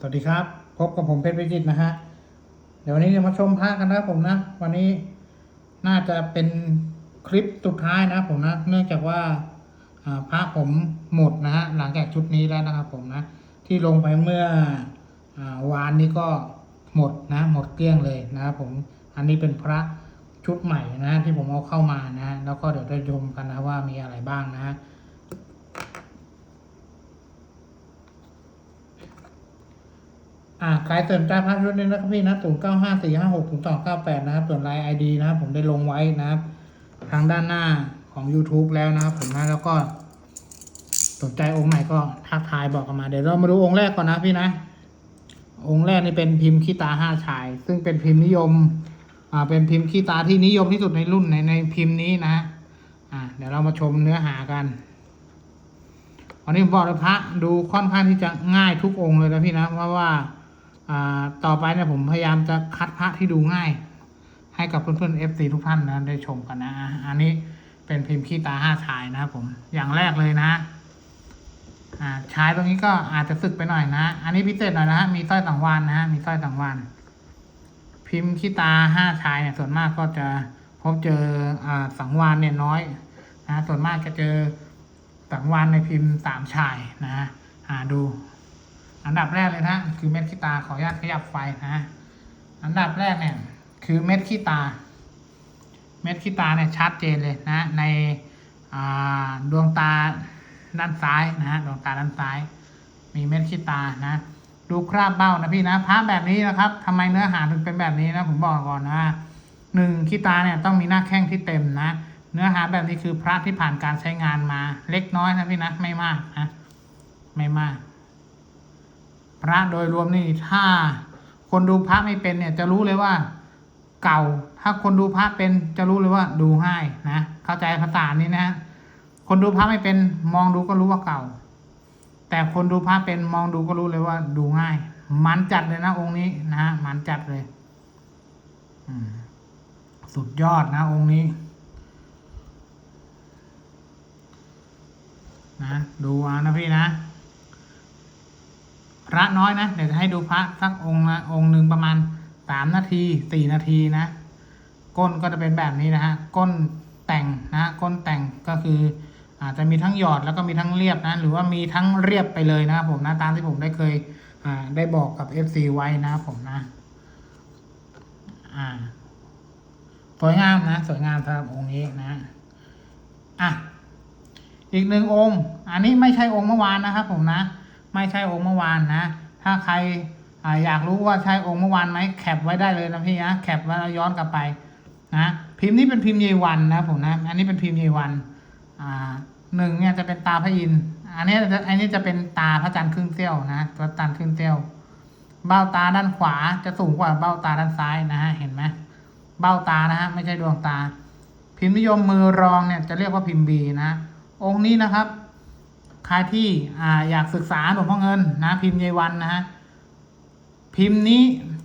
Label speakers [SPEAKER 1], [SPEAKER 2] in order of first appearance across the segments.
[SPEAKER 1] สวัสดีครับ พบกับผมเพชรวิจิตนะฮะ เดี๋ยววันนี้จะมาชมพระกันนะผมนะ วันนี้น่าจะเป็นคลิปสุดท้ายนะผมนะ เนื่องจากว่าอ่าพระผมหมดนะฮะ หลังจากชุดนี้แล้วนะครับผมนะ ที่ลงไปเมื่ออวานนี้ก็หมดนะ หมดเกลี้ยงเลยนะครับผม อันนี้เป็นพระชุดใหม่นะที่ผมเอาเข้ามานะ แล้วก็เดี๋ยวได้ชมกันนะว่ามีอะไรบ้างนะฮะ อ่าใครสนใจพระชุดนี้นะครับพี่นะศูนย์เก้าห้าสี่ห้าหกศูนย์สองเก้าแปดนะครับ ส่วนไลน์ไอดีนะครับผมได้ลงไว้นะครับ ทางด้านหน้าของ YouTube แล้วนะครับ ผมนะแล้วก็ สนใจองค์ไหนก็ทักทายบอกกันมาเดี๋ยวเรามาดูองค์แรกก่อนนะพี่นะ องค์แรกนี่เป็นพิมพ์ขี้ตาห้าชาย ซึ่งเป็นพิมพ์นิยม อ่า เป็นพิมพ์ขี้ตาที่นิยมที่สุดในรุ่นในในพิมพ์นี้นะ อ่า เดี๋ยวเรามาชมเนื้อหากันวันนี้ผมบอกเลยพระดูค่อนข้างที่จะง่ายทุกองค์เลยนะพี่นะเพราะว่าอ่า ต่อไปเนี่ยผมพยายามจะคัดพระที่ดูง่าย ให้กับเพื่อนๆ FC ทุกท่านนะได้ชมกันนะ อันนี้เป็นพิมพ์ขี้ตาห้าชายนะครับผม อย่างแรกเลยนะชายตรงนี้ก็อาจจะสึกไปหน่อยนะ อันนี้พิเศษหน่อยนะฮะ มีสร้อยต่างวานนะฮะ มีสร้อยต่างวานพิมพ์ขี้ตาห้าชายเนี่ยส่วนมากก็จะพบเจออสังวานเนี่ยน้อยนะ ส่วนมากจะเจอสังวานในพิมพ์สามชายนะอ่าดู อันดับแรกเลยนะคือเม็ดขี้ตาขออนุญาตขยับไฟนะ อันดับแรกเนี่ยคือเม็ดขี้ตา เม็ดขี้ตาเนี่ยชัดเจนเลยนะ ในดวงตาด้านซ้ายนะดวงตาด้านซ้าย มีเม็ดขี้ตานะดูคราบเบ้านะพี่นะพระแบบนี้นะครับทำไมเนื้อหาถึงเป็นแบบนี้นะผมบอกก่อนนะหนึ่งขี้ตาเนี่ยต้องมีหน้าแข้งที่เต็มนะ เนื้อหาแบบนี้คือพระที่ผ่านการใช้งานมา เล็กน้อยนะพี่นะไม่มากนะไม่มาก พระโดยรวมนี่ถ้า คนดูพระไม่เป็นเนี่ยจะรู้เลยว่า เก่า ถ้าคนดูพระเป็นจะรู้เลยว่าดูง่ายนะเข้าใจภาษานี้นะคนดูพระไม่เป็นมองดูก็รู้ว่าเก่า แต่คนดูพระเป็นมองดูก็รู้เลยว่า ดูง่าย มันจัดเลยนะองค์นี้นะมันจัดเลยสุดยอดนะองค์นี้นะดูเอานะพี่นะ พระน้อยนะ เดี๋ยวจะให้ดูพระสักองค์ละองค์หนึ่งประมาณสามนาทีสี่นาทีนะ ก้นก็จะเป็นแบบนี้นะฮะ ก้นแต่งนะ ก้นแต่งก็คืออาจจะมีทั้งหยอดแล้วก็มีทั้งเรียบนะ หรือว่ามีทั้งเรียบไปเลยนะครับผมนะ ตามที่ผมได้เคยอ่าได้บอกกับ FC ไว้นะครับผมนะ อ่า สวยงามนะ สวยงามสำหรับองค์นี้นะ อะ อีกหนึ่งองค์ อันนี้ไม่ใช่องค์เมื่อวานนะครับผมนะ ไม่ใช่องค์เมื่อวานนะ ถ้าใครออยากรู้ว่าใช่องค์เมื่อวานไหมแคปไว้ได้เลยนะพี่นะแคปไว้แล้วย้อนกลับไปนะพิมพ์นี้เป็นพิมพ์เยวันนะผมนะอันนี้เป็นพิมพ์เยวันอ่าหนึ่งเนี่ยจะเป็นตาพระอินทร์อันนี้จะอันนี้จะเป็นตาพระจันทร์ครึ่งเสี้ยวนะพระจันทร์ครึ่งเสี้ยว เบ้าตาด้านขวาจะสูงกว่าเบ้าตาด้านซ้ายนะฮะเห็นไหมเบ้าตานะฮะไม่ใช่ดวงตา พิมพ์นิยมมือรองเนี่ยจะเรียกว่าพิมพ์บีนะ องค์นี้นะครับ ใครที่อ่าอยากศึกษาหลวงพ่อเงินนะ พิมพ์เยวันนะฮะพิมพ์นี้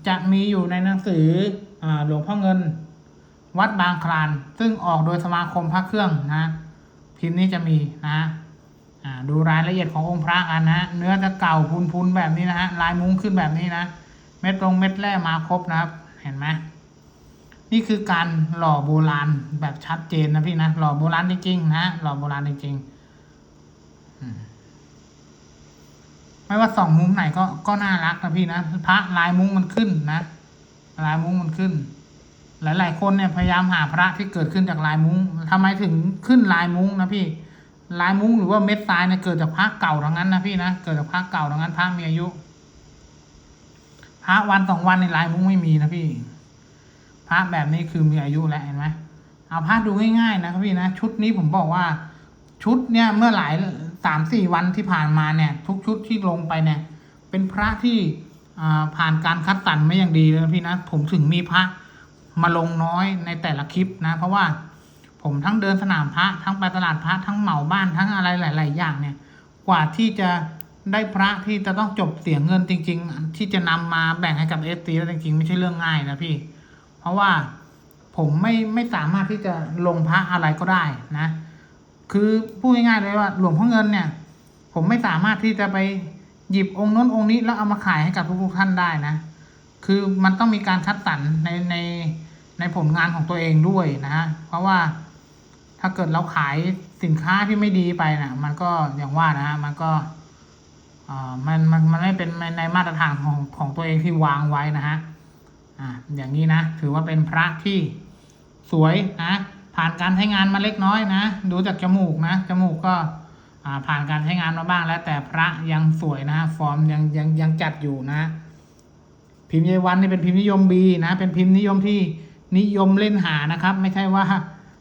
[SPEAKER 1] จะมีอยู่ในหนังสืออ่าหลวงพ่อเงิน วัดบางคลาน ซึ่งออกโดยสมาคมพระเครื่องนะ พิมพ์นี้จะมีนะดูรายละเอียดขององค์พระกันนะ เนื้อจะเก่าพุนๆแบบนี้นะฮะลายมุ้งขึ้นแบบนี้นะเม็ดตรงเม็ดแร่มาครบนะครับ เห็นไหมนี่คือการหล่อโบราณแบบชัดเจนนะพี่นะหล่อโบราณจริงๆนะหล่อโบราณจริงๆอืม ไม่ว่าสองมุมไหนก็ก็น่ารักนะพี่นะพระลายมุ้งมันขึ้นนะลายมุ้งมันขึ้น หลาย ๆ คนเนี่ยพยายามหาพระที่เกิดขึ้นจากลายมุ้งทำไมถึงขึ้นลายมุ้งนะพี่ ลายมุ้งหรือว่าเม็ดทรายเนี่ยเกิดจากพระเก่าทั้งนั้นนะพี่นะเกิดจากพระเก่าทั้งนั้นพระมีอายุพระวันสองวันในลายมุ้งไม่มีนะพี่ พระแบบนี้คือมีอายุแล้วเห็นไหมเอาพระดูง่ายๆนะครับพี่นะชุดนี้ผมบอกว่าชุดเนี่ยเมื่อหลาย สามสี่วันที่ผ่านมาเนี่ยทุกชุดที่ลงไปเนี่ย เป็นพระที่ผ่านการคัดสรรไม่อย่างดีเลยพี่นะผมถึงมีพระมาลงน้อยในแต่ละคลิปนะ เพราะว่าผมทั้งเดินสนามพระทั้งไปตลาดพระทั้งเหมาบ้านทั้งอะไรหลาย ๆ อย่างเนี่ย กว่าที่จะได้พระที่จะต้องจบเสียเงินจริง ๆ ที่จะนำมาแบ่งให้กับเอฟซีแล้วจริง ๆ ไม่ใช่เรื่องง่ายนะพี่ เพราะว่าผมไม่ไม่สามารถที่จะลงพระอะไรก็ได้นะ คือพูดง่ายๆเลยว่าหลวงพ่อเงินเนี่ย ผมไม่สามารถที่จะไปหยิบองค์น้นองค์นี้แล้วเอามาขายให้กับทุกๆท่านได้นะ คือมันต้องมีการคัดสรรในในในผลงานของตัวเองด้วยนะฮะเพราะว่าถ้าเกิดเราขายสินค้าที่ไม่ดีไปนะมันก็อย่างว่านะฮะมันก็อ่ามันมันมันไม่เป็นในมาตรฐานของของตัวเองที่วางไว้นะฮะอ่าอย่างนี้นะ ถือว่าเป็นพระที่สวยนะ ผ่านการใช้งานมาเล็กน้อยนะ ดูจากจมูกนะ จมูกก็ผ่านการใช้งานมาบ้างแล้ว แต่พระยังสวยนะฟอร์มยังยังยังจัดอยู่นะ พิมพ์เยวันนี่เป็นพิมพ์นิยมบีนะ เป็นพิมพ์นิยมที่นิยมเล่นหานะครับ ไม่ใช่ว่า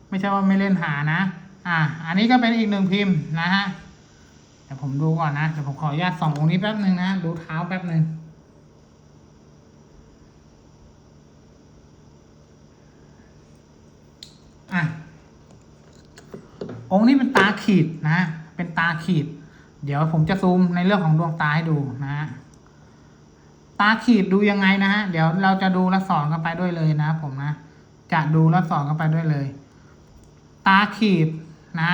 [SPEAKER 1] ไม่ใช่ว่าไม่เล่นหานะ อ่า อันนี้ก็เป็นอีกหนึ่งพิมพ์นะฮะเดี๋ยวผมดูก่อนนะเดี๋ยวผมขออนุญาตส่ององค์นี้แป๊บหนึ่งนะ ดูเท้าแป๊บหนึ่ง อะองค์นี้เป็นตาขีดนะ เป็นตาขีด เดี๋ยวผมจะซูมในเรื่องของดวงตาให้ดูนะฮะตาขีดดูยังไงนะฮะ เดี๋ยวเราจะดูและสอนกันไปด้วยเลยนะ ผมนะ จะดูและสอนกันไปด้วยเลย ตาขีดนะ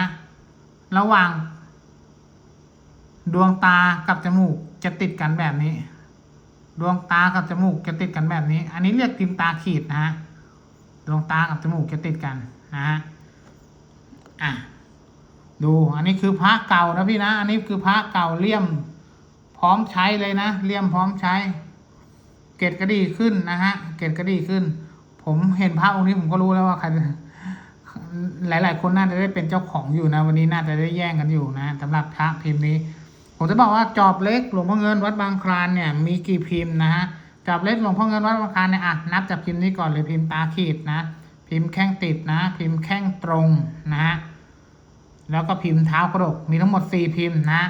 [SPEAKER 1] ระหว่าง ดวงตากับจมูกจะติดกันแบบนี้ ดวงตากับจมูกจะติดกันแบบนี้ อันนี้เรียกติมตาขีดนะฮะ ดวงตากับจมูกจะติดกัน นะฮะอะดูอันนี้คือพระเก่านะพี่นะ อันนี้คือพระเก่าเลี่ยมพร้อมใช้เลยนะเลี่ยมพร้อมใช้ เกรดกระดีขึ้นนะฮะ เกรดกระดีขึ้น ผมเห็นพระองค์นี้ผมก็รู้แล้วว่าใครหลาย ๆ คนน่าจะได้เป็นเจ้าของอยู่นะ วันนี้น่าจะได้แย่งกันอยู่นะสำหรับพระพิมพ์นี้ ผมจะบอกว่าจอบเล็กหลวงพ่อเงินวัดบางคลานเนี่ย มีกี่พิมพ์นะฮะจอบเล็กหลวงพ่อเงินวัดบางคลานเนี่ยอะนับจากพิมพ์นี้ก่อนเลยพิมพ์ตาขีดนะ พิมพ์แข้งติดนะ พิมพ์แข้งตรงนะฮะแล้วก็พิมพ์เท้ากระดกมีทั้งหมดสี่พิมพ์นะ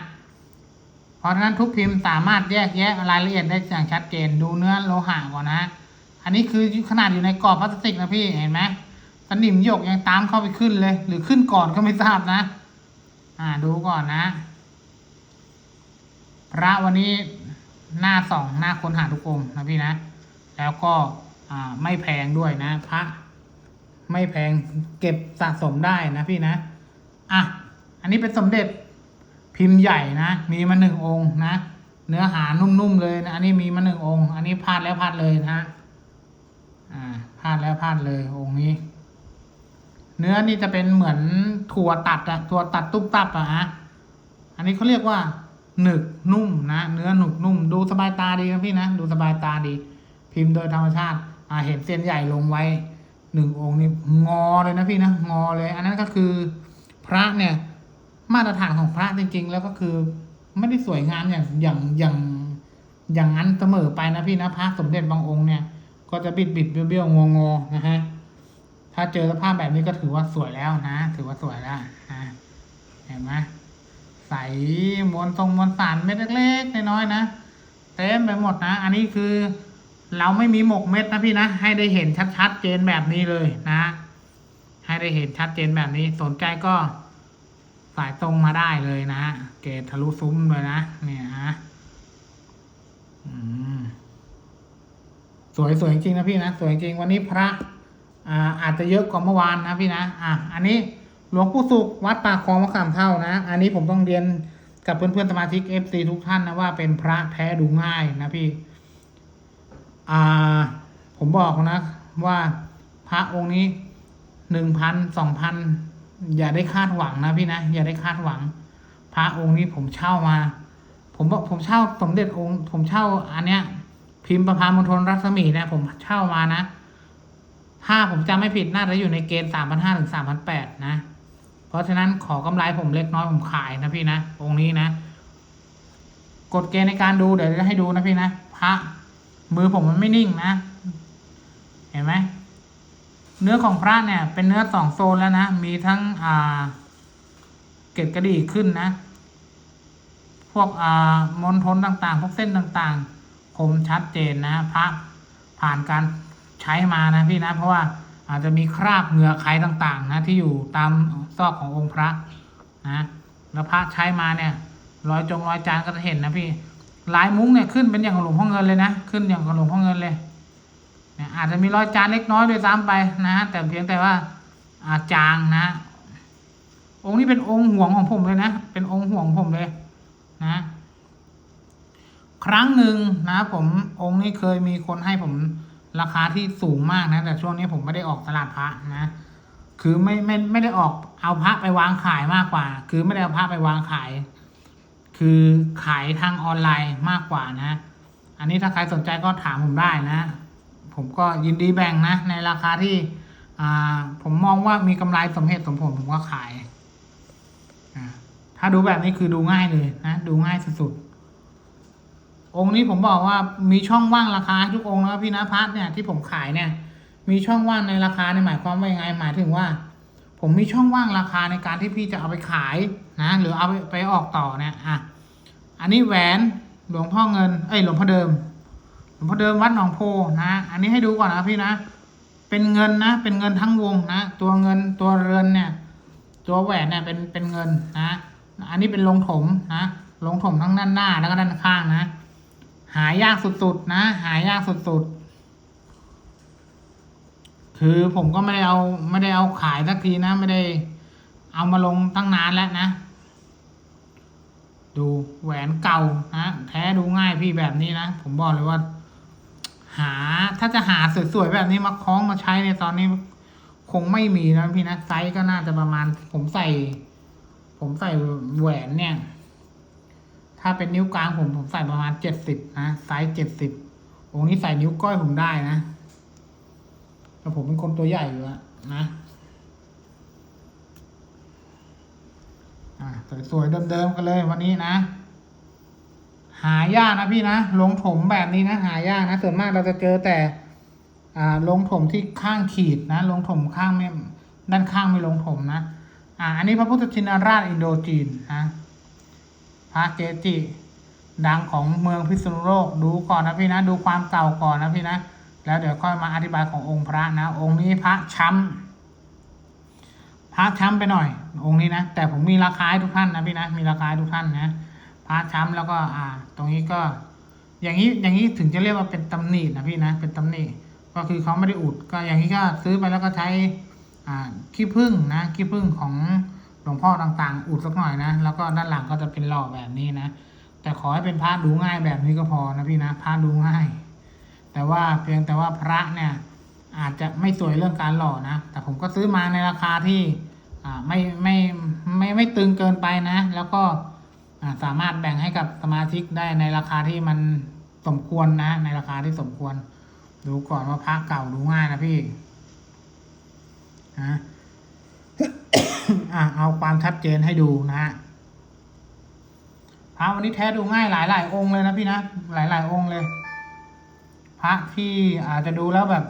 [SPEAKER 1] เพราะฉะนั้นทุกพิมพ์สามารถแยกแยะรายละเอียดได้อย่างชัดเจนดูเนื้อโลหะก่อนนะอันนี้คือขนาดอยู่ในกรอบพลาสติกนะพี่เห็นไหมสนิมหยกยังตามเข้าไปขึ้นเลย หรือขึ้นก่อนก็ไม่ทราบนะ อ่าดูก่อนนะ พระวันนี้หน้าสองหน้าค้นหาทุกองนะพี่นะ แล้วก็อ่าไม่แพงด้วยนะ พระ ไม่แพงเก็บสะสมได้นะพี่นะ อะ อันนี้เป็นสมเด็จพิมพ์ใหญ่นะ มีมาหนึ่งองค์นะ เนื้อหานุ่มๆเลยนะ อันนี้มีมาหนึ่งองค์ อันนี้พลาดแล้วพลาดเลยนะอ่าพลาดแล้วพลาดเลยองค์นี้ เนื้อนี่จะเป็นเหมือนถั่วตัดอะถั่วตัดตุ๊บตับอะฮะ อันนี้เขาเรียกว่าหนึกนุ่มนะ เนื้อหนุกนุ่ม ดูสบายตาดีนะพี่นะ ดูสบายตาดี พิมพ์โดยธรรมชาติ อ่า เห็นเส้นใหญ่ลงไว้ หนึ่งองค์นี่งอเลยนะพี่นะงอเลย อันนั้นก็คือพระเนี่ย มาตรฐานของพระจริงๆ แล้วก็คือไม่ได้สวยงามอย่างอย่างอย่างอย่างนั้นเสมอไปนะพี่นะพระสมเด็จบางองค์เนี่ย ก็จะบิดบิดเบี้ยวเบี้ยวงองอนะฮะถ้าเจอสภาพแบบนี้ก็ถือว่าสวยแล้วนะ ถือว่าสวยแล้วนะเห็นไหมใสมวลทรงมวลสารเม็ดเล็กๆน้อยๆนะเต็มไปหมดนะ อันนี้คือ เราไม่มีหมกเม็ดนะพี่นะ ให้ได้เห็นชัดๆเจนแบบนี้เลยนะ ให้ได้เห็นชัดเจนแบบนี้ สนใจก็สายตรงมาได้เลยนะเกรดทะลุซุ้มเลยนะ เนี่ยฮะสวยสวยจริงนะพี่นะ สวยจริงวันนี้พระอ่าอาจจะเยอะกว่าเมื่อวานนะพี่นะ อะ อันนี้หลวงปู่สุขวัดป่าคลองมะขามเท่านะ อันนี้ผมต้องเรียนกับเพื่อนๆสมาชิก FC ทุกท่านนะว่าเป็นพระแท้ดูง่ายนะพี่ อ่า ผมบอกนะว่าพระองค์นี้หนึ่งพันสองพันอย่าได้คาดหวังนะพี่นะ อย่าได้คาดหวัง พระองค์นี้ผมเช่ามา ผมบอกผมเช่าสมเด็จองค์ ผมเช่าอันเนี้ย พิมพ์ประพามณฑลรัศมีเนะผมเช่ามานะ ถ้าผมจำไม่ผิดน่าจะอยู่ในเกณฑ์สามพันห้าถึงสามพันแปดนะ เพราะฉะนั้นขอกำไรผมเล็กน้อยผมขายนะพี่นะองค์นี้นะกฎเกณฑ์ในการดูเดี๋ยวจะให้ดูนะพี่นะพระ มือผมมันไม่นิ่งนะ เห็นไหมเนื้อของพระเนี่ย เป็นเนื้อสองโซนแล้วนะ มีทั้งอ่า เกล็ดกระดีขึ้นนะ พวกอ่ามณฑลต่างๆ พวกเส้นต่างๆ คมชัดเจนนะพระผ่านการใช้มานะพี่นะ เพราะว่าอาจจะมีคราบเหงื่อใครต่างๆ นะ ที่อยู่ตามซอกขององค์พระนะแล้วพระใช้มาเนี่ย รอยจงรอยจานก็จะเห็นนะพี่ ลายมุ้งเนี่ยขึ้นเป็นอย่างของหลวงพ่อเงินเลยนะ ขึ้นอย่างของหลวงพ่อเงินเลยเนี่ยอาจจะมีรอยจานเล็กน้อยด้วยซ้ำไปนะฮะแต่เพียงแต่ว่าอาจางนะ องค์นี้เป็นองค์ห่วงของผมเลยนะ เป็นองค์ห่วงของผมเลยนะ ครั้งหนึ่งนะ ผมองค์นี้เคยมีคนให้ผมราคาที่สูงมากนะ แต่ช่วงนี้ผมไม่ได้ออกตลาดพระนะ คือไม่ไม่ไม่ได้ออกเอาพระไปวางขายมากกว่า คือไม่ได้เอาพระไปวางขาย คือขายทางออนไลน์มากกว่านะ อันนี้ถ้าใครสนใจก็ถามผมได้นะ ผมก็ยินดีแบ่งนะ ในราคาที่ผมมองว่ามีกำไรสมเหตุสมผลผมก็ขาย ถ้าดูแบบนี้คือดูง่ายเลยนะ ดูง่ายสุดๆ องค์นี้ผมบอกว่ามีช่องว่างราคาทุกองค์นะพี่นะพัทเนี่ยที่ผมขายเนี่ย มีช่องว่างในราคาในหมายความว่ายังไงหมายถึงว่า ผมมีช่องว่างราคาในการที่พี่จะเอาไปขายนะหรือเอาไปไปออกต่อเนี่ยอะอันนี้แหวนหลวงพ่อเงินเอ้ยหลวงพ่อเดิม หลวงพ่อเดิมวัดหนองโพนะอันนี้ให้ดูก่อนนะพี่นะ เป็นเงินนะ เป็นเงินทั้งวงนะ ตัวเงินตัวเรือนเนี่ย ตัวแหวนเนี่ยเป็นเป็นเงินนะอันนี้เป็นลงถมนะลงถมทั้งด้านหน้าแล้วก็ด้านข้างนะ หายากสุดๆนะ หายากสุดๆ คือผมก็ไม่ได้เอาไม่ได้เอาขายสักทีนะ ไม่ได้เอามาลงตั้งนานแล้วนะ ดูแหวนเก่านะแท้ดูง่ายพี่แบบนี้นะ ผมบอกเลยว่า หาถ้าจะหาสวยๆแบบนี้มาคล้องมาใช้ในตอนนี้ คงไม่มีนะพี่นะไซส์ก็น่าจะประมาณ ผมใส่ ผมใส่แหวนเนี่ย ถ้าเป็นนิ้วกลางผมผมใส่ประมาณเจ็ดสิบนะไซส์เจ็ดสิบองนี้ใส่นิ้วก้อยผมได้นะ แต่ผมเป็นคนตัวใหญ่อยู่อะนะอ่าสวยๆเดิมๆกันเลยวันนี้นะ หายากนะพี่นะลงถมแบบนี้นะหายากนะส่วนมากเราจะเจอแต่อ่าลงถมที่ข้างขีดนะลงถมข้างไม่ด้านข้างไม่ลงถมนะอ่าอันนี้พระพุทธชินราชอินโดจีนนะพระเกจิดังของเมืองพิษณุโลกดูก่อนนะพี่นะ ดูความเก่าก่อนนะพี่นะ แล้วเดี๋ยวค่อยมาอธิบายขององค์พระนะ องค์นี้พระช้ำพระช้ำไปหน่อย องค์นี้นะ แต่ผมมีราคาให้ทุกท่านนะพี่นะ มีราคาให้ทุกท่านนะ พระช้ำแล้วก็อ่า ตรงนี้ก็ อย่างนี้ อย่างนี้ถึงจะเรียกว่าเป็นตำหนินะพี่นะ เป็นตำหนิ ก็คือเขาไม่ได้อุด ก็อย่างนี้ก็ซื้อไปแล้วก็ใช้ อ่า ขี้ผึ้งนะ ขี้ผึ้งของหลวงพ่อต่างๆ อุดสักหน่อยนะ แล้วก็ด้านหลังก็จะเป็นหล่อแบบนี้นะ แต่ขอให้เป็นพระดูง่ายแบบนี้ก็พอนะพี่นะ พระดูง่าย แต่ว่าเพียงแต่ว่าพระเนี่ยอาจจะไม่สวยเรื่องการหล่อนะ แต่ผมก็ซื้อมาในราคาที่อ่ไม่ไม่ไม่ไม่ตึงเกินไปนะ แล้วก็สามารถแบ่งให้กับสมาชิกได้ในราคาที่มันสมควรนะ ในราคาที่สมควร ดูก่อนว่าพระเก่าดูง่ายนะพี่นะเอาความชัดเจนให้ดูนะฮะพระวันนี้แท้ดูง่ายหลายหลายองค์เลยนะพี่นะหลายหลายองค์เลย ระที่อาจจะดูแล้วแบบ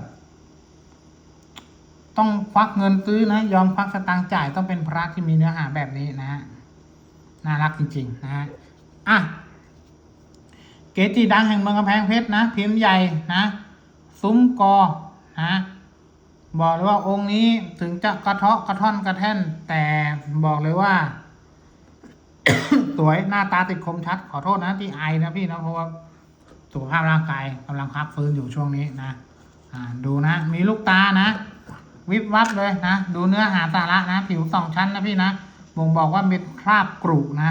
[SPEAKER 1] ต้องควักเงินซื้อนะ ยอมควักสตางค์จ่ายต้องเป็นพระที่มีเนื้อหาแบบนี้นะฮะน่ารักจริง ๆ นะฮะอะเกจิดังแห่งเมืองกำแพงเพชรนะพิมพ์ใหญ่นะซุ้มกอนะบอกเลยว่าองค์นี้ถึงจะกระเทาะกระท่อนกระแท่น แต่บอกเลยว่า สวยหน้าตาติดคมชัด ขอโทษนะที่ไอนะพี่นะเพราะว่า สุขภาพร่างกายกำลังพักฟื้นอยู่ช่วงนี้นะดูนะ มีลูกตานะ วิบวับเลยนะ ดูเนื้อหาสาระนะ ผิวสองชั้นนะพี่นะบ่งบอกว่าเป็นคราบกรุนะ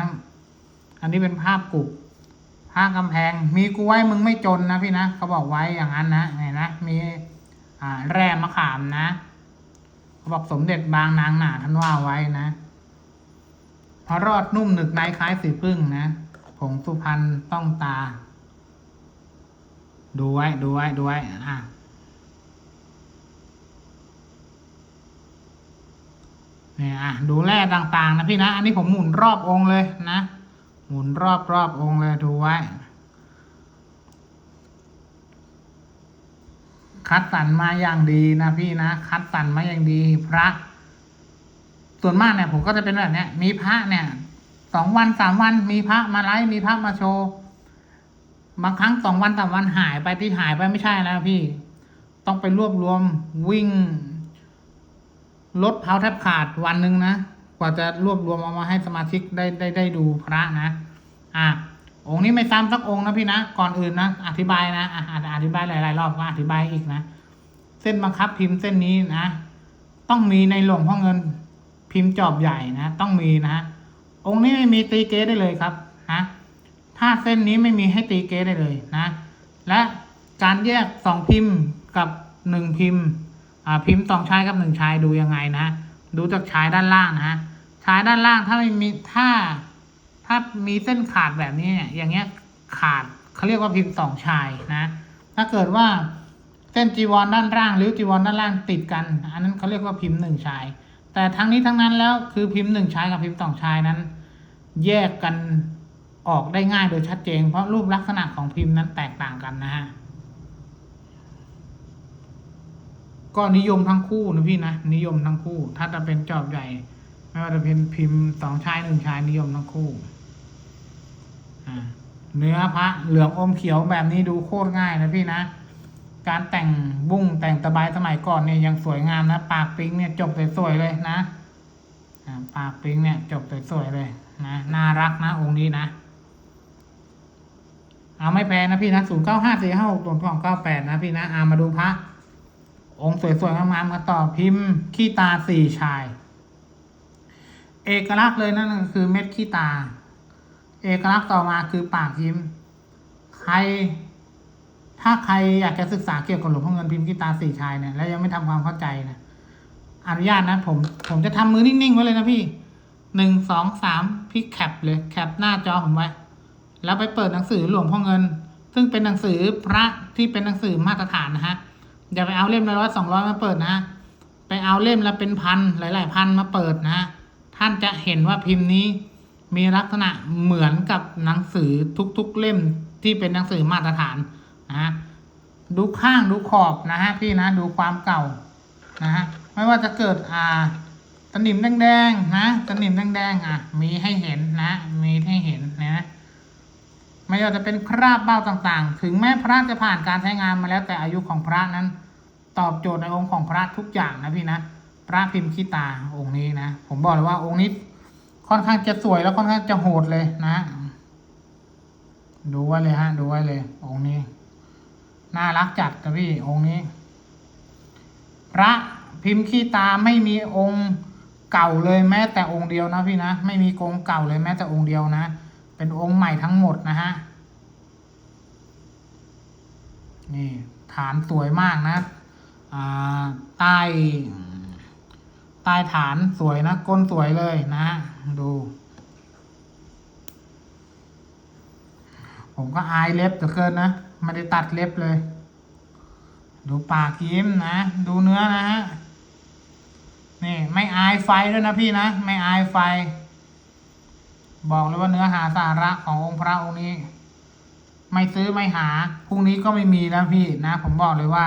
[SPEAKER 1] อันนี้เป็นภาพกรุผ้ากำแพง มีกูไว้มึงไม่จนนะพี่นะเขาบอกไว้อย่างนั้นนะเห็นนะ มีอ่าแร่มะขามนะเขาบอกสมเด็จบางนางหนาท่านว่าไว้นะพระรอดนุ่มหนึกในคล้ายสีพึ่งนะผงสุพรรณต้องตา ดูไว้ ดูไว้ ดูไว้ อะเนี่ยอะดูแร่ต่างๆ นะพี่นะ อันนี้ผมหมุนรอบองค์เลยนะ หมุนรอบรอบองค์เลยดูไว้ คัดสรรมาอย่างดีนะพี่นะ คัดสรรมาอย่างดีพระ ส่วนมากเนี่ยผมก็จะเป็นแบบเนี้ย มีพระเนี่ยสองวันสามวันมีพระมาไลฟ์มีพระมาโชว์ บางครั้งสองวันสามวันหายไปที่หายไปไม่ใช่แล้วพี่ ต้องไปรวบรวมวิ่งรถเผาแทบขาดวันหนึ่งนะ กว่าจะรวบรวมเอามาให้สมาชิกได้ได้ได้ดูพระนะ อะองค์นี้ไม่ซ้ำสักองค์นะพี่นะ ก่อนอื่นนะอธิบายนะอะอะอธิบายหลาย ๆ รอบก็อธิบายอีกนะ เส้นบังคับพิมพ์เส้นนี้นะ ต้องมีในหลวงพ่อเงินพิมพ์จอบใหญ่นะ ต้องมีนะ องค์นี้ไม่มีตีเกได้เลยครับนะ ถ้าเส้นนี้ไม่มีให้ตีเกตได้เลยนะ และการแยกสองพิมพ์กับหนึ่งพิมพ์อ่าพิมพ์สองชายกับหนึ่งชายดูยังไงนะ ดูจากชายด้านล่างนะชายด้านล่างถ้าไม่มีถ้า ถ้ามีเส้นขาดแบบนี้เนี่ยอย่างเงี้ยขาดเขาเรียกว่าพิมพ์สองชายนะ ถ้าเกิดว่าเส้นจีวรด้านล่างหรือจีวรด้านล่างติดกัน อันนั้นเขาเรียกว่าพิมพ์หนึ่งชาย แต่ทั้งนี้ทั้งนั้นแล้วคือพิมพ์หนึ่งชายกับพิมพ์สองชายนั้น แยกกัน ออกได้ง่ายโดยชัดเจน เพราะรูปลักษณะของพิมพ์นั้นแตกต่างกันนะฮะก็นิยมทั้งคู่นะพี่นะนิยมทั้งคู่ ถ้าจะเป็นจอบใหญ่ไม่ว่าจะเป็นพิมพ์สองชายหนึ่งชายนิยมทั้งคู่เนื้อพระเหลืองอมเขียวแบบนี้ดูโคตรง่ายนะพี่นะการแต่งบุ้งแต่งตะไบสมัยก่อนเนี่ยยังสวยงามนะ ปากปิ้งเนี่ยจบสวยๆเลยนะปากปิ้งเนี่ยจบสวยๆเลยนะน่ารักนะองค์นี้นะ เอาไม่แพงนะพี่นะศูนย์เก้าห้าสี่ห้าหกตัวของเก้าแปดนะพี่นะอามาดูพระ องค์สวยๆงามๆกันต่อพิมพ์ขี้ตาสี่ชาย เอกลักษณ์เลยนั่นก็คือเม็ดขี้ตา เอกลักษณ์ต่อมาคือปากยิ้ม ใคร ถ้าใครอยากจะศึกษาเกี่ยวกับหลวงพ่อเงินพิมพ์ขี้ตาสี่ชายเนี่ยแล้วยังไม่ทำความเข้าใจนะอนุญาตนะผมผมจะทำมือนิ่งๆไว้เลยนะพี่หนึ่งสองสามพี่แคปเลยแคปหน้าจอผมไว้ แล้วไปเปิดหนังสือหลวงพ่อเงิน ซึ่งเป็นหนังสือพระที่เป็นหนังสือมาตรฐานนะฮะอย่าไปเอาเล่มละร้อยสองร้อยมาเปิดนะไปเอาเล่มละเป็นพันหลาย ๆ พันมาเปิดนะท่านจะเห็นว่าพิมพ์นี้มีลักษณะเหมือนกับหนังสือทุกๆเล่มที่เป็นหนังสือมาตรฐานนะฮะดูข้างดูขอบนะฮะพี่นะดูความเก่านะฮะไม่ว่าจะเกิดอ่าตนิมแดงๆนะตนิมแดงๆอะมีให้เห็นนะ มีให้เห็นนะ ไม่ว่าจะเป็นคราบเบ้าต่างๆ ถึงแม้พระจะผ่านการใช้งานมาแล้วแต่อายุของพระนั้น ตอบโจทย์ในองค์ของพระทุกอย่างนะพี่นะ พระพิมพ์ขี้ตาองค์นี้นะ ผมบอกเลยว่าองค์นี้ค่อนข้างจะสวยแล้วค่อนข้างจะโหดเลยนะ ดูไว้เลยฮะ ดูไว้เลย องค์นี้ น่ารักจัดนะพี่องค์นี้ พระพิมพ์ขี้ตาไม่มีองค์เก่าเลยแม้แต่องค์เดียวนะพี่นะ ไม่มีองค์เก่าเลยแม้แต่องค์เดียวนะ เป็นองค์ใหม่ทั้งหมดนะฮะ นี่ฐานสวยมากนะใต้ใต้ฐานสวยนะ ก้นสวยเลยนะ ดู ผมก็อายเล็บเหลือเกินนะ ไม่ได้ตัดเล็บเลย ดูปากยิ้มนะ ดูเนื้อนะฮะ นี่ ไม่อายไฟด้วยนะพี่นะ ไม่อายไฟ บอกเลยว่าเนื้อหาสาระขององค์พระองค์นี้ ไม่ซื้อไม่หาพรุ่งนี้ก็ไม่มีแล้วพี่นะ ผมบอกเลยว่า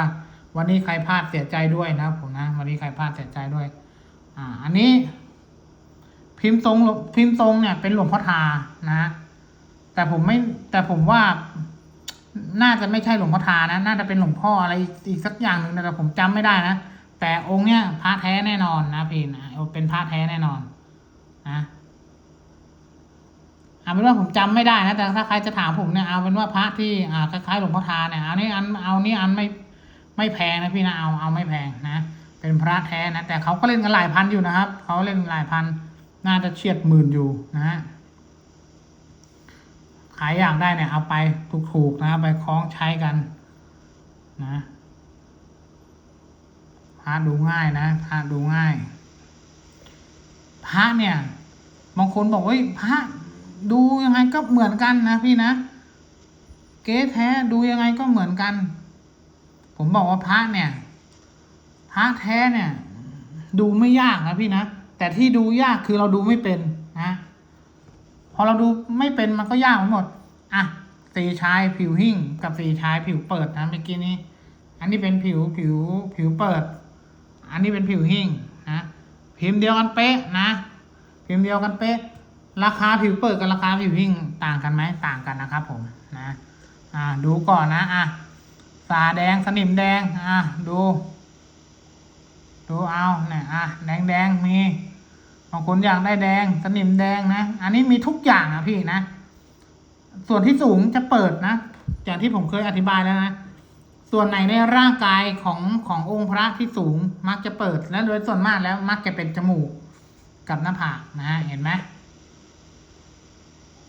[SPEAKER 1] วันนี้ใครพลาดเสียใจด้วยนะผมนะ วันนี้ใครพลาดเสียใจด้วย อ่า อันนี้ พิมพ์ทรงพิมพ์ทรงเนี่ย เป็นหลวงพ่อทานะ แต่ผมไม่ แต่ผมว่าน่าจะไม่ใช่หลวงพ่อทานะ น่าจะเป็นหลวงพ่ออะไรอีกสักอย่างหนึ่งแต่ผมจำไม่ได้นะ แต่องค์เนี้ยพระแท้แน่นอนนะพี่นะเป็นพระแท้แน่นอนนะ เอาเป็นว่าผมจำไม่ได้นะแต่ถ้าใครจะถามผมเนี่ยเอาเป็นว่าพระที่อ่าคล้ายๆหลวงพ่อทาเนี่ยเอานี่อันเอานี่อันไม่ไม่แพงนะพี่นะเอาเอาไม่แพงนะ เป็นพระแท้นะแต่เขาก็เล่นกันหลายพันอยู่นะครับเขาเล่นหลายพันน่าจะเฉียดหมื่นอยู่นะฮะขายอย่ากได้เนี่ยเอาไปถูกๆนะไปคล้องใช้กันนะพระดูง่ายนะพระดูง่ายพระเนี่ยบางคนบอกว่าพระ ดูยังไงก็เหมือนกันนะพี่นะ เก๊แท้ดูยังไงก็เหมือนกัน ผมบอกว่าพระเนี่ยพระแท้เนี่ย ดูไม่ยากนะพี่นะแต่ที่ดูยากคือเราดูไม่เป็นนะพอเราดูไม่เป็นมันก็ยากหมดอะสีชายผิวหิ่งกับสีชายผิวเปิดนะเมื่อกี้นี้ อันนี้เป็นผิวผิวผิวเปิด อันนี้เป็นผิวหิ่งนะพิมพ์เดียวกันเป๊ะนะพิมพ์เดียวกันเป๊ะ ราคาผิวเปิดกับราคาผิวหิ่งต่างกันไหมต่างกันนะครับผมนะอ่าดูก่อนนะอะสาแดงสนิมแดงอะดู ดูเอาเนี่ยอะแดงแดงมีบางคนอยากได้แดงสนิมแดงนะอันนี้มีทุกอย่างอะพี่นะ ส่วนที่สูงจะเปิดนะอย่างที่ผมเคยอธิบายแล้วนะส่วนไหนในร่างกายของขององค์พระที่สูงมักจะเปิดและโดยส่วนมากแล้วมักจะเป็นจมูกกับหน้าผากนะเห็นไหม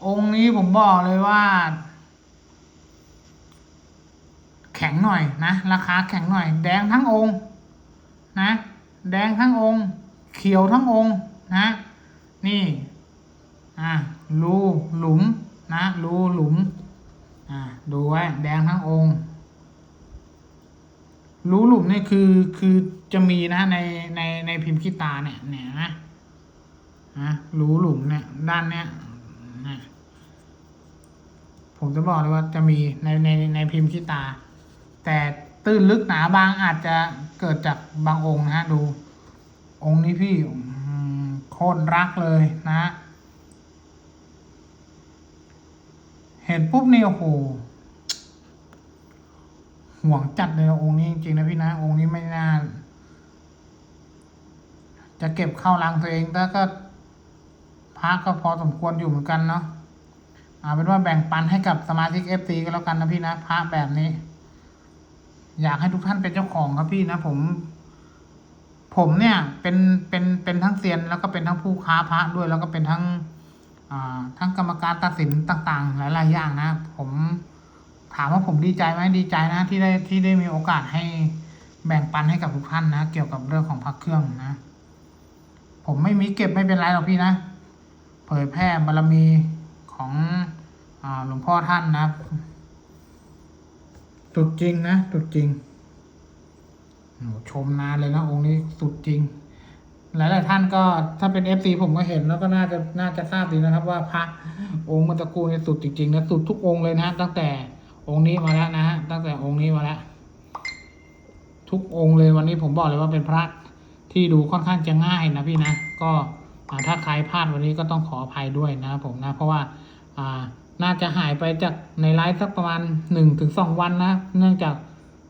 [SPEAKER 1] องค์นี้ผมบอกเลยว่า แข็งหน่อยนะราคาแข็งหน่อย แดงทั้งองค์นะ แดงทั้งองค์ เขียวทั้งองค์นะ นี่อะรูหลุมนะรูหลุมอ่าดูไว้แดงทั้งองค์รูหลุมนี่คือคือจะมีนะในในในพิมพ์ขี้ตาเนี่ยเนี่ยนะนะรูหลุมเนี่ยด้านเนี้ย ผมจะบอกเลยว่าจะมีในในในพิมพ์ขี้ตา แต่ตื้นลึกหนาบางอาจจะเกิดจากบางองค์นะฮะดู องค์นี้พี่โคตรรักเลยนะ เห็นปุ๊บเนี่โอ้โหห่วงจัดเลยองค์นี้จริงๆนะพี่นะ องค์นี้ไม่น่าจะเก็บเข้ารังตัวเองแต่ก็ พระก็พอสมควรอยู่เหมือนกันเนาะเอาเป็นว่าแบ่งปันให้กับสมาชิกเอฟซีก็แล้วกันนะพี่นะพระแบบนี้ อยากให้ทุกท่านเป็นเจ้าของครับพี่นะ ผม ผมเนี่ย เป็นเป็นเป็นทั้งเซียนแล้วก็เป็นทั้งผู้ค้าพระด้วย แล้วก็เป็นทั้งอ่าทั้งกรรมการตัดสินต่าง ๆ หลาย ๆ อย่างนะ ผมถามว่าผมดีใจไหมดีใจนะที่ได้ที่ได้มีโอกาสให้แบ่งปันให้กับทุกท่านนะ เกี่ยวกับเรื่องของพระเครื่องนะ ผมไม่มีเก็บไม่เป็นไรหรอกพี่นะ เผยแพร่บารมีของอหลวงพ่อท่านนะสุดจริงนะสุดจริงชมนานเลยนะองค์นี้สุดจริง หลายๆท่านก็ถ้าเป็นเอฟซีผมก็เห็นแล้วก็น่าจะน่าจะทราบดีนะครับ ว่าพระองค์มันตะกูนี่สุดจริงๆนะสุดทุกองค์เลยนะ ตั้งแต่องค์นี้มาแล้วนะฮะตั้งแต่องค์นี้มาแล้วทุกองค์เลยวันนี้ผมบอกเลยว่าเป็นพระที่ดูค่อนข้างจะง่ายนะพี่นะ ก็ ถ้าใครพลาดวันนี้ก็ต้องขออภัยด้วยนะครับผมนะเพราะว่าน่าจะหายไปจากในไลฟ์สักประมาณหนึ่งถึงสองวันนะ เนื่องจาก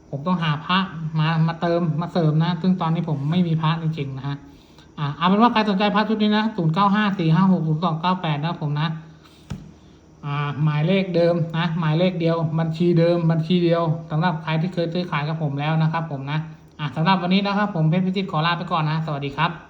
[SPEAKER 1] ผมต้องหาพระมามาเติมมาเสริมนะ ซึ่งตอนนี้ผมไม่มีพระจริงๆนะฮะอ่าเอาเป็นว่าใครสนใจพระชุดนี้นะศูนย์เก้าห้าสี่ห้าหกศูนย์สองเก้าแปดนะผมนะอ่าหมายเลขเดิมนะ หมายเลขเดียว บัญชีเดิม บัญชีเดียวสำหรับใครที่เคยซื้อขายกับผมแล้วนะครับผมนะอ่าสำหรับวันนี้นะครับผมเพชรพิจิตรขอลาไปก่อนนะ สวัสดีครับ